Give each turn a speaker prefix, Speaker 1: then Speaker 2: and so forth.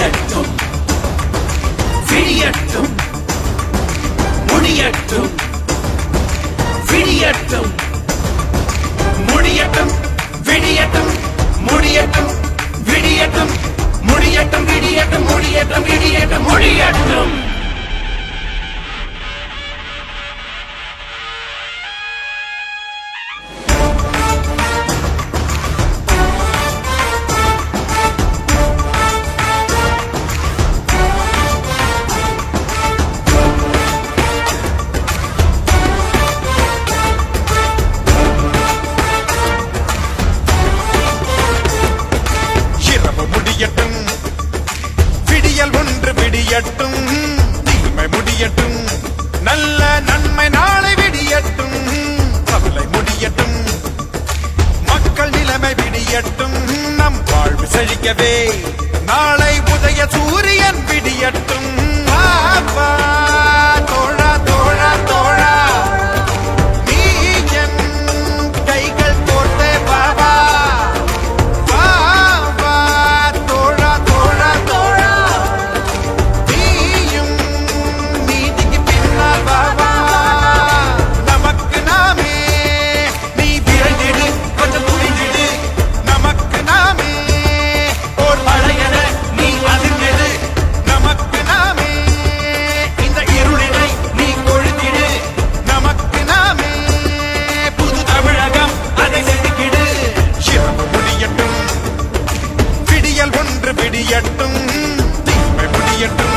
Speaker 1: விடியட்டும் விடியட்டும் முடியட்டும். விடியட்டும் முடியட்டும். விடியட்டும். முடியட்டும். விடியட்டும். முடியட்டும். விடியட்டும். முடியட்டும். விடியட்டும். முடியட்டும்.
Speaker 2: ஒன்று பிடியட்டும் தீமை முடியட்டும். நல்ல நன்மை நாளை விடியட்டும். கவலை முடியட்டும். மக்கள் நிலைமை விடியட்டும். நம் வாழ்வு செழிக்கவே. நாளை உதய சூரியன் விடியட்டும். ayer te